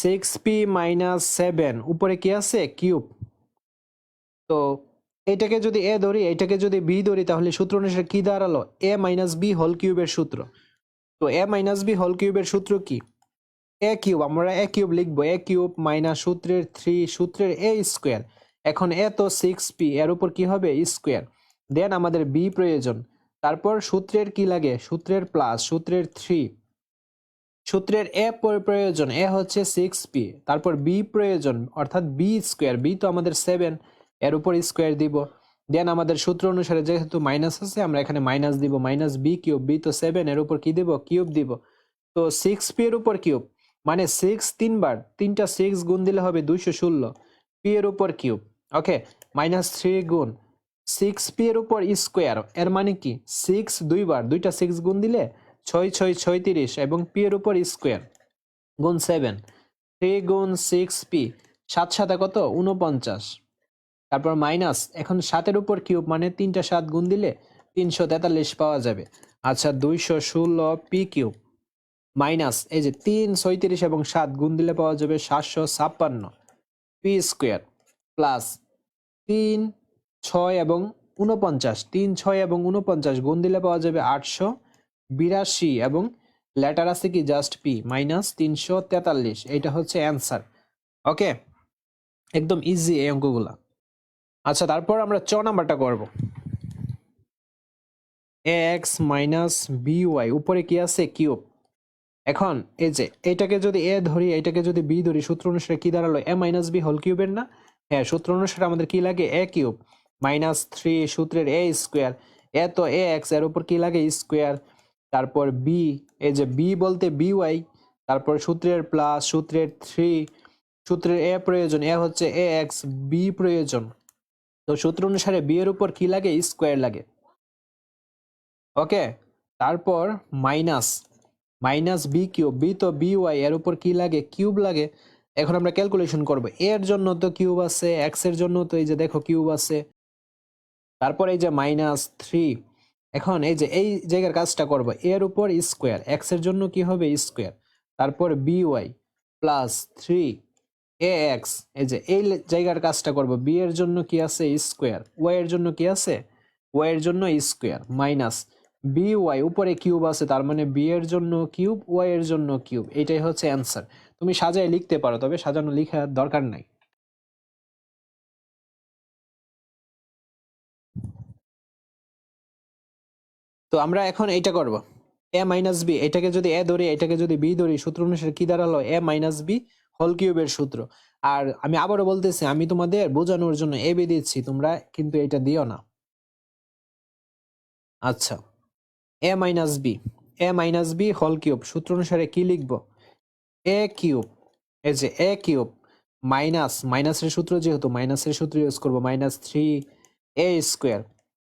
Six P minus seven উপরে কি আছে? কিউব তো এটাকে যদি এ ধরি, এটাকে যদি বি ধরি, তাহলে সূত্র অনুসারে কি দাঁড়াল? এ মাইনাস বি হোল কিউবের সূত্র। তো এ মাইনাস বি হোল কিউবের সূত্র কি? এ কিউব আমরা এ কিউব লিখব। এ কিউব মাইনাস সূত্রের থ্রি সূত্রের এ স্কোয়ার এখন এ তো সিক্স পি এর উপর কি হবে? স্কোয়ার দেন আমাদের বি প্রয়োজন। তারপর সূত্রের কি লাগে? সূত্রের প্লাস সূত্রের থ্রি সূত্রের এ প্রয়োজন, এ হচ্ছে সিক্স পি তারপর বি প্রয়োজন, অর্থাৎ বি স্কোয়ার বি তো আমাদের সেভেন এর উপর স্কোয়ার দিব। দেন আমাদের সূত্র অনুসারে যেহেতু মাইনাস আছে, আমরা এখানে মাইনাস দিব মাইনাস বি কিউব বি তো সেভেন এর উপর কি দিব? কিউব দিব। তো সিক্স পি এর উপর কিউব মানে সিক্স তিনবার, তিনটা সিক্স গুণ দিলে হবে দুইশো ষোলো পি এর উপর কিউব ওকে মাইনাস থ্রি গুণ সিক্স পি এর উপর স্কোয়ার এর মানে কি? সিক্স দুইবার, দুইটা সিক্স গুণ দিলে ছয় ছয় ছয়ত্রিশ এবং পি এর উপর স্কোয়ার। গুণ সেভেন। থ্রি গুণ সিক্স পি। সাত সাথে কত? উনপঞ্চাশ তারপর মাইনাস। এখন সাতের উপর কিউব মানে তিনটা সাত গুণ দিলে তিনশো তেতাল্লিশ পাওয়া যাবে। আচ্ছা দুইশো ষোলো পি কিউব। মাইনাস। এই যে তিন ছয়ত্রিশ এবং সাত গুণ দিলে পাওয়া যাবে সাতশো ছাপ্পান্ন পি স্কোয়ার প্লাস তিন, ছয় এবং উনপঞ্চাশ তিন, ছয় এবং উনপঞ্চাশ গুণ দিলে পাওয়া যাবে আটশো। বিরাশি এবং লেটার আছে কি? জাস্ট পি মাইনাস তিনশো তেতাল্লিশ। এটা হচ্ছে অ্যান্সার ওকে একদম ইজি এই অঙ্কগুলা। আচ্ছা তারপর আমরা চ নাম্বারটা করব। এক্স মাইনাস বি ওয়াই উপরে কি আছে? কিউব। এখন, এই যে, এটাকে যদি এ ধরি, এটাকে যদি বি ধরি, সূত্র অনুসারে কি দাঁড়াল? এ মাইনাস বি হোল কিউবের না? হ্যাঁ সূত্র অনুসারে আমাদের কি লাগে? এ কিউব মাইনাস থ্রি সূত্রের এ স্কোয়ার এ তো এ এক্সের উপর কি লাগে? স্কোয়ার তারপর বি এই যে বি বলতে বি ওয়াই তারপর সূত্রের প্লাস সূত্রের থ্রি সূত্রের এ প্রয়োজন এ হচ্ছে এ এক্স বি প্রয়োজন। তো সূত্র অনুসারে বি এর উপর কি লাগে? স্কোয়ার লাগে। ওকে তারপর minus minus B cube B তো বি ওয়াই এর উপর কি লাগে? কিউব লাগে। এখন আমরা ক্যালকুলেশন করব। এর জন্য তো কিউব আছে এক্সের জন্য তো এই যে দেখো কিউব আছে। তারপর এই যে মাইনাস থ্রি এখন এই যে, এই জায়গার কাজটা করব, এর উপর স্কোয়ার এক্সের জন্য কি হবে স্কোয়ার? তারপর B Y plus three A X এই যে, এই জায়গার কাজটা করব বি এর জন্য কি আছে স্কোয়ার ওয়াই এর জন্য কি আছে? ওয়াই এর জন্য স্কোয়ার মাইনাস বি ওয়াই উপরে কিউব আছে, তার মানে বি এর জন্য কিউব ওয়াই এর জন্য কিউব এটাই হচ্ছে অ্যান্সার তুমি সাজায় লিখতে পারো, তবে সাজানো লেখার দরকার নাই। তো আমরা এখন এইটা করব। এ মাইনাস বি, এটাকে যদি এ ধরি, এটাকে যদি বি ধরি, সূত্র অনুসারে কি দাঁড়াল? এ মাইনাস বি হোল কিউবের সূত্র। আর আমি আবারও বলতেছি, আমি তোমাদের বোঝানোর জন্য এ বি দিচ্ছি, তোমরা কিন্তু এটা দিও না। আচ্ছা A minus B, A minus B whole cube, সূত্র অনুসারে কি লিখব? এ কিউব, এই যে এ কিউব মাইনাস, মাইনাসের সূত্র যেহেতু, মাইনাসের সূত্র ইউজ করব, মাইনাস থ্রি এ স্কোয়ার।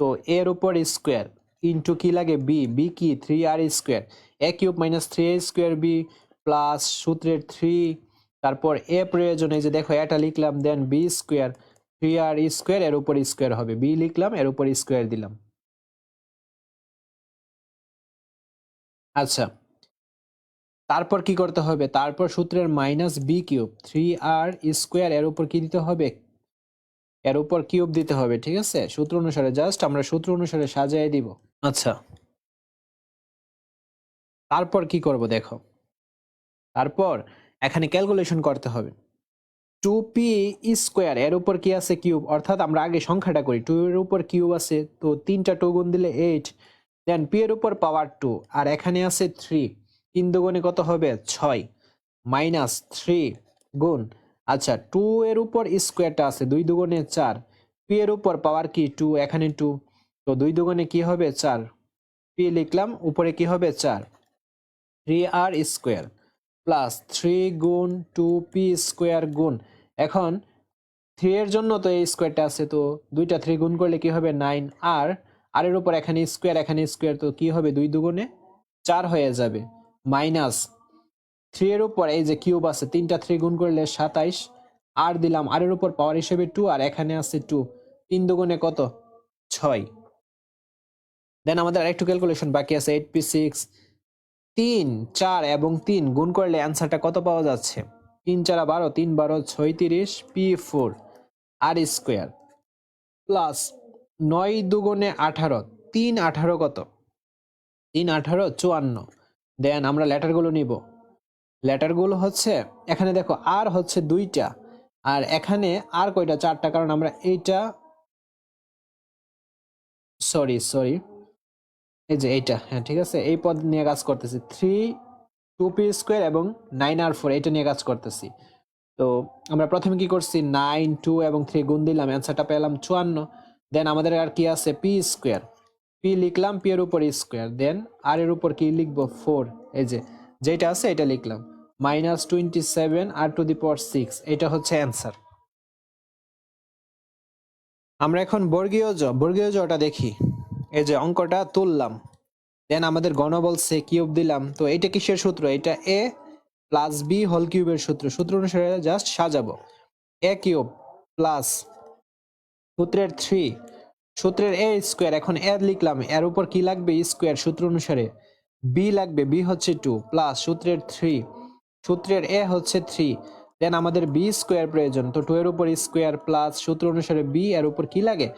তো এর উপর স্কোয়ার ইন্টু কি লাগে? বি বি কি? Three R square A cube minus three A square B plus সূত্রের থ্রি তারপর এ প্রয়োজনে যে দেখো এটা লিখলাম দেন বি স্কোয়ার থ্রি আর স্কোয়ার এর উপর স্কোয়ার হবে। বি লিখলাম, এর উপর স্কোয়ার দিলাম। আচ্ছা। তারপর কি করতে হবে? তারপর সূত্রের মাইনাস বি কিউব থ্রি আর স্কোয়ার এর উপর কি দিতে হবে? এর উপর কিউব দিতে হবে, ঠিক আছে? সূত্র অনুসারে জাস্ট আমরা সূত্র অনুসারে সাজিয়ে দিব। আচ্ছা। তারপর কি করব দেখো? তারপর এখানে ক্যালকুলেশন করতে হবে। টু পি স্কোয়ার এর উপর কি আছে কিউব অর্থাৎ আমরা আগে সংখ্যাটা করি। টু এর উপর কিউব আছে, তো তিনটা টু গুণ দিলে এইট দেন পি এর উপর পাওয়ার টু আর এখানে আছে থ্রি তিন দুগুণে কত হবে? ছয় মাইনাস থ্রি গুণ। আচ্ছা টু এর উপর স্কোয়ারটা আছে, দুই দুগুণে চার পি এর উপর পাওয়ার কি? টু এখানে টু তো দুই দুগুণে কি হবে চার? পি লিখলাম, উপরে কি হবে চার? থ্রি আর স্কোয়ার প্লাস থ্রি গুণ টু পি স্কোয়ার গুণ। এখন থ্রি এর জন্য তো এই স্কোয়ারটা আছে, তো দুইটা থ্রি গুণ করলে কি হবে? নাইন আর আর এর উপর এখানে স্কোয়ার এখানে স্কোয়ার তো কি হবে? দুই দুগুণে চার হয়ে যাবে। মাইনাস থ্রি এর উপর এই যে কিউব আছে, তিনটা থ্রি গুণ করলে সাতাইশ। আর দিলাম আর এর উপর পাওয়ার হিসেবে টু আর এখানে আছে টু তিন দুগুণে কত? ছয়। দেন আমাদের আরেকটু ক্যালকুলেশন বাকি আছে এইট পি সিক্স তিন, চার এবং তিন গুণ করলে অ্যান্সারটা কত পাওয়া যাচ্ছে? তিন, চারা বারো, তিন, বারো, ছয়ত্রিশ পি ফোর আর স্কোয়ার প্লাস নয় দুগুণে আঠারো, তিন আঠারো কত? তিন আঠারো, চুয়ান্ন। দেন আমরা লেটারগুলো নিব। লেটারগুলো হচ্ছে, এখানে দেখো আর হচ্ছে দুইটা, আর এখানে আর কয়টা? চারটা, কারণ আমরা এইটা সরি সরি এই যে এইটা হ্যাঁ ঠিক আছে? এই পদ নিয়ে কাজ করতেছি। থ্রি টু পি স্কোয়ার এবং নাইন আর ফোর এটা নিয়ে কাজ করতেছি। তো আমরা প্রথমে কি করছি? নাইন টু এবং থ্রি গুণ দিলাম অ্যান্সারটা পেলাম চুয়ান্ন। দেন আমাদের আর কি আছে? পি স্কোয়ার পি লিখলাম পি এর উপর স্কোয়ার দেন আর এর উপর কি লিখব? ফোর এই যে যেটা আছে, এটা লিখলাম। মাইনাস টোয়েন্টি সেভেন আর টু দি পাওয়ার সিক্স এটা হচ্ছে অ্যান্সার আমরা এখন বর্গীয় জ, বর্গীয় জটা দেখি। এই যে অঙ্কটা তুললাম। দেন আমাদের গণ বলছে কিউব দিলাম। তো এটা কিসের সূত্র? এটা এ প্লাস বি হোল কিউবের সূত্র। সূত্র অনুসারে জাস্ট সাজাবো। এ কিউব প্লাস সূত্রের থ্রি সূত্রের এ স্কোয়ার এখন এ লিখলাম। এর উপর কি লাগবে? স্কোয়ার সূত্র অনুসারে বি লাগবে। বি হচ্ছে টু প্লাস সূত্রের থ্রি সূত্রের এ হচ্ছে থ্রি দেন আমাদের বি স্কোয়ার প্রয়োজন। তো টু এর উপর স্কোয়ার প্লাস সূত্র অনুসারে বি এর উপর কি লাগে?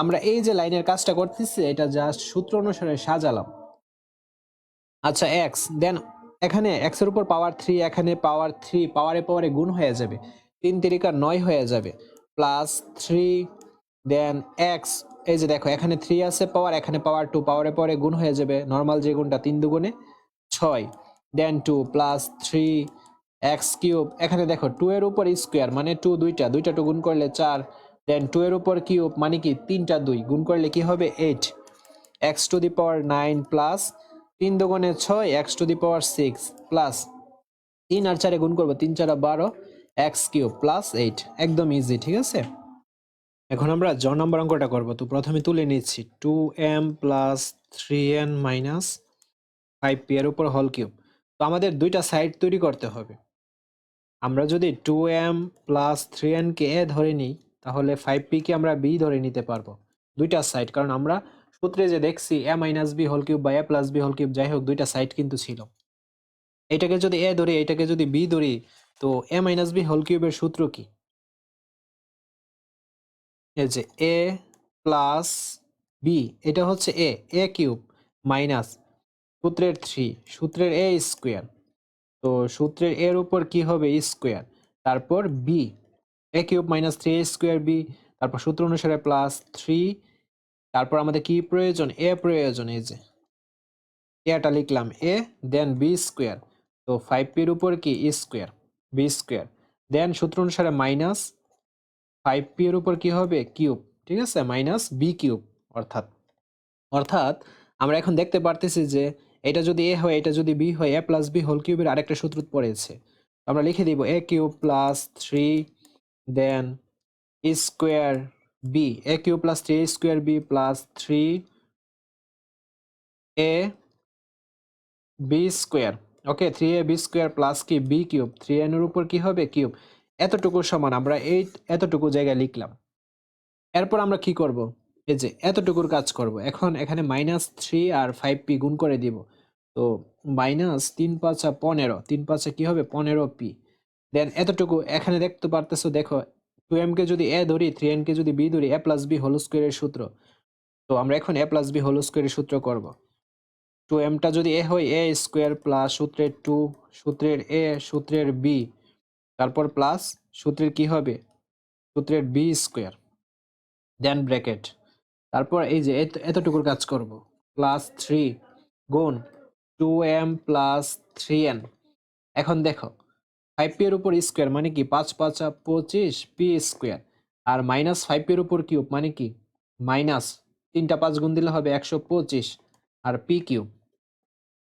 আমরা এই যে লাইনের কাজটা করতেছি, এটা জাস্ট সূত্র অনুসারে সাজালাম। আচ্ছা এক্স দেন এখানে এক্সের উপর পাওয়ার থ্রি এখানে পাওয়ার থ্রি পাওয়ারে পাওয়ারে গুণ হয়ে যাবে। তিন তিরিকা নয় হয়ে যাবে। প্লাস থ্রি দেন এক্স এই যে দেখো, এখানে থ্রি আছে পাওয়ার এখানে পাওয়ার টু পাওয়ারে পাওয়ারে গুণ হয়ে যাবে। নর্মাল যে গুণটা, তিন দুগুণে ছয় then two plus three X cube এখানে দেখো টু এর উপর স্কোয়ার মানে টু দুইটা দুইটা টু গুণ করলে চার দেন টু এর উপর কিউব মানে কি? তিনটা দুই। গুণ করলে কি হবে? Eight X to the power nine plus তিন দুগুণে ছয় X to the power six plus তিন আর চারে গুণ করব, তিন চারা বারো এক্স কিউব প্লাস এইট একদম ইজি ঠিক আছে? এখন আমরা জ নম্বর অঙ্কটা করব। তো প্রথমে তুলে নিচ্ছি। Two M plus three N minus five P এর উপর হল কিউব তো আমাদের দুইটা সাইড তৈরি করতে হবে। আমরা যদি two M plus three N K A ধরে নিই তাহলে ফাইভ পি কে আমরা বি ধরে নিতে পারব। দুইটা সাইড কারণ আমরা সূত্রে যে দেখছি A minus B whole cube বা A plus B whole cube যাই হোক, দুইটা সাইড কিন্তু ছিল। এটাকে যদি এ ধরি, এটাকে যদি বি ধরি, তো এ মাইনাস বি হোল কিউবের সূত্র কি? এই যে এ প্লাস বি এটা হচ্ছে এ এ কিউব মাইনাস সূত্রের থ্রি সূত্রের এ স্কোয়ার তো সূত্রের এর উপর কি হবে? স্কোয়ার তারপর B A cube minus three A square B তারপর সূত্র অনুসারে প্লাস থ্রি তারপর আমাদের কি প্রয়োজন? এ প্রয়োজন, এই যে। এটা লিখলাম এ দেন বি স্কোয়ার তো ফাইভ পির উপর কি? স্কোয়ার বি স্কোয়ার দেন সূত্র অনুসারে মাইনাস ফাইভ পি এর উপর কি হবে? কিউব ঠিক আছে? মাইনাস বি কিউব অর্থাৎ। অর্থাৎ, আমরা এখন দেখতে পারতেছি যে এটা যদি এ হয়, এটা যদি বি হয় এ প্লাস বি হোল কিউবের আরেকটা সূত্র পড়েছে। আমরা লিখে দিব A cube plus three then square B A cube plus three square B plus three A B square okay three A B square plus কি? বি কিউব থ্রি এর উপর কি হবে? কিউব এতটুকু সমান, আমরা এই এতটুকু জায়গায় লিখলাম। এরপর আমরা কি করব? এই যে এতটুকুর কাজ করব। এখন এখানে মাইনাস থ্রি আর ফাইভ পি গুণ করে দিব। তো মাইনাস তিন পাঁচা পনেরো, তিন পাঁচা কি হবে? পনেরো পি দেন এতটুকু এখানে দেখতে পারতেছো, দেখো টু কে যদি এ ধরি থ্রি কে যদি বি ধরি এ প্লাস বি হোল স্কোয়ারের সূত্র। তো আমরা এখন এ প্লাস বি হোল স্কোয়ারের সূত্র করব। টু এমটা যদি এ হয় এ স্কোয়ার প্লাস সূত্রের টু সূত্রের এ সূত্রের বি তারপর প্লাস সূত্রের কি হবে? সূত্রের বি স্কোয়ার দেন ব্র্যাকেট তারপর এই যে এত- এতটুকুর কাজ করব। প্লাস থ্রি গুণ two M plus three N এখন দেখো ফাইভ পি এর উপর স্কোয়ার মানে কি? পাঁচ, পাঁচা পঁচিশ পি স্কোয়ার আর মাইনাস ফাইভ পি এর উপর কিউব মানে কি? মাইনাস তিনটা পাঁচ গুণ দিলে হবে একশো পঁচিশ। আর পি কিউব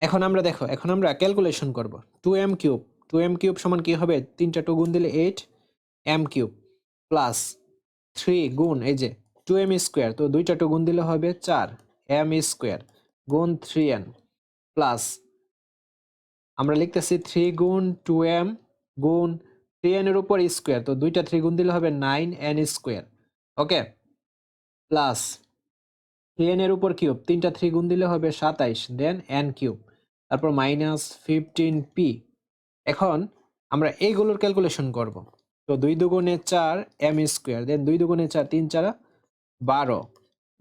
এখন আমরা দেখো, এখন আমরা ক্যালকুলেশন করব। Two M cube two M cube সমান কি হবে? তিনটা টু গুণ দিলে eight M cube plus three গুণ, এই যে টু এম স্কোয়ার তো দুইটা টু গুণ দিলে হবে চার এম স্কোয়ার গুণ থ্রি এন প্লাস আমরা লিখতেছি থ্রি গুণ টু এম গুণ থ্রি এর উপর স্কোয়ার তো দুইটা থ্রি গুণ দিলে হবে nine N square okay plus three এর উপর কিউব তিনটা থ্রি গুণ দিলে হবে সাতাইশ দেন এন কিউব তারপর মাইনাস ফিফটিন পি এখন আমরা এইগুলোর ক্যালকুলেশন করব, তো দুই দুগুণে চার এম স্কোয়ার দেন দুই দুগুণে চার, তিন চারা বারো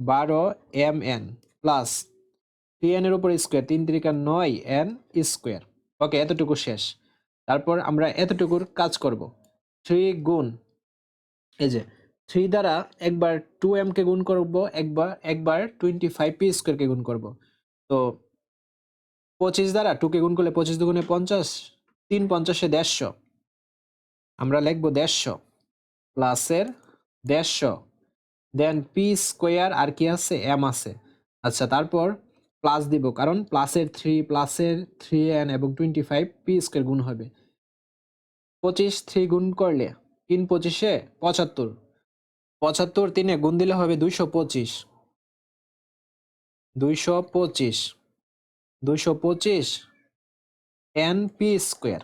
বারো এম এন প্লাস থ্রি এর উপর স্কোয়ার তিন তিরিকা নয় এন স্কোয়ার ওকে এতটুকু শেষ। তারপর আমরা এতটুকুর কাজ করব। থ্রি গুণ, এই যে, থ্রি দ্বারা একবার টু এম কে গুণ করব, একবার একবার টোয়েন্টি ফাইভ পি স্কোয়ারকে গুণ করব। তো পঁচিশ দ্বারা টুকে গুণ করলে পঁচিশ দুগুণে পঞ্চাশ, তিন পঞ্চাশে দেড়শো। আমরা লিখব দেড়শো প্লাসের দেড়শো। দেন পি স্কোয়ার আর কি আছে? এম আছে। আচ্ছা তারপর প্লাস দিব, কারণ প্লাসের থ্রি প্লাসের থ্রি এন এবং টোয়েন্টি ফাইভ পি স্কোয়ার গুণ হবে। পঁচিশ থ্রি গুণ করলে তিন পঁচিশে পঁচাত্তর। পঁচাত্তর তিনে গুণ দিলে হবে দুইশো পঁচিশ। দুইশো পঁচিশ। দুইশো পঁচিশ এন পি স্কোয়ার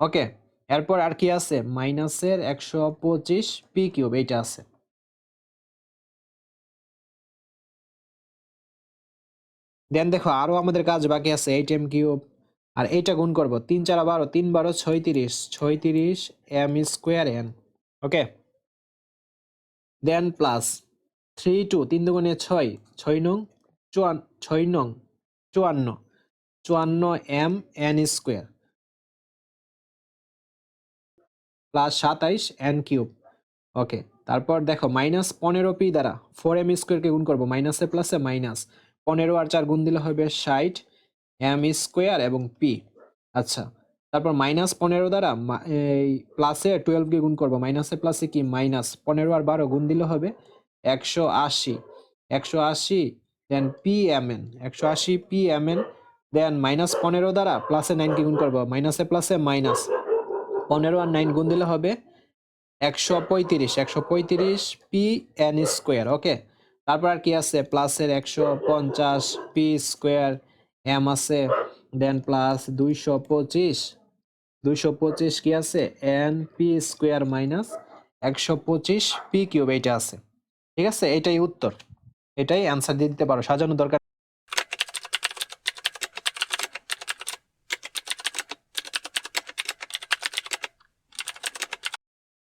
ওকে এরপর আর কি আছে? মাইনাসের একশো পঁচিশ পি কিউব এইটা আছে। দেন দেখো, আরও আমাদের কাজ বাকি আছে এইট এম কিউব আর এইটা গুণ করব। তিন চার বারো, তিন বারো, ছয়ত্রিশ ছয়ত্রিশ M square N okay then plus three two তিন দুগুণে ছয় ছয় নং, চুয়ান, ছয় নং, চুয়ান্ন চুয়ান্ন এম এন স্কোয়ার প্লাস সাতাইশ এন কিউব ওকে তারপর দেখো মাইনাস পনেরো পি দ্বারা ফোর এম স্কোয়ারকে গুণ করব মাইনাসে প্লাসে মাইনাস পনেরো আর চার গুণ দিলে হবে ষাট এম স্কোয়ার এবং পি আচ্ছা তারপর মাইনাস পনেরো দ্বারা এই প্লাসে টুয়েলভকে গুণ করব। মাইনাসে প্লাসে কি? মাইনাস পনেরো আর বারো গুণ দিলে হবে একশো আশি। একশো আশি দেন পি এম এন একশো আশি P M N then minus পনেরো দ্বারা প্লাসে নাইনকে গুণ করব। মাইনাসে প্লাসে মাইনাস পনেরো আর নাইন গুণ দিলে হবে একশো পঁয়ত্রিশ। একশো পঁয়ত্রিশ পি এন স্কোয়ার ওকে তারপর আর কি আছে? প্লাসের একশো পঞ্চাশ পি স্কোয়ার এম আছে দেন প্লাস দুইশো পঁচিশ। দুইশো পঁচিশ কি আছে? এন পি স্কোয়ার মাইনাস একশো পঁচিশ পি কিউব এইটা আছে। ঠিক আছে? এটাই উত্তর। এটাই অ্যান্সার দিতে পারো। সাজানো দরকার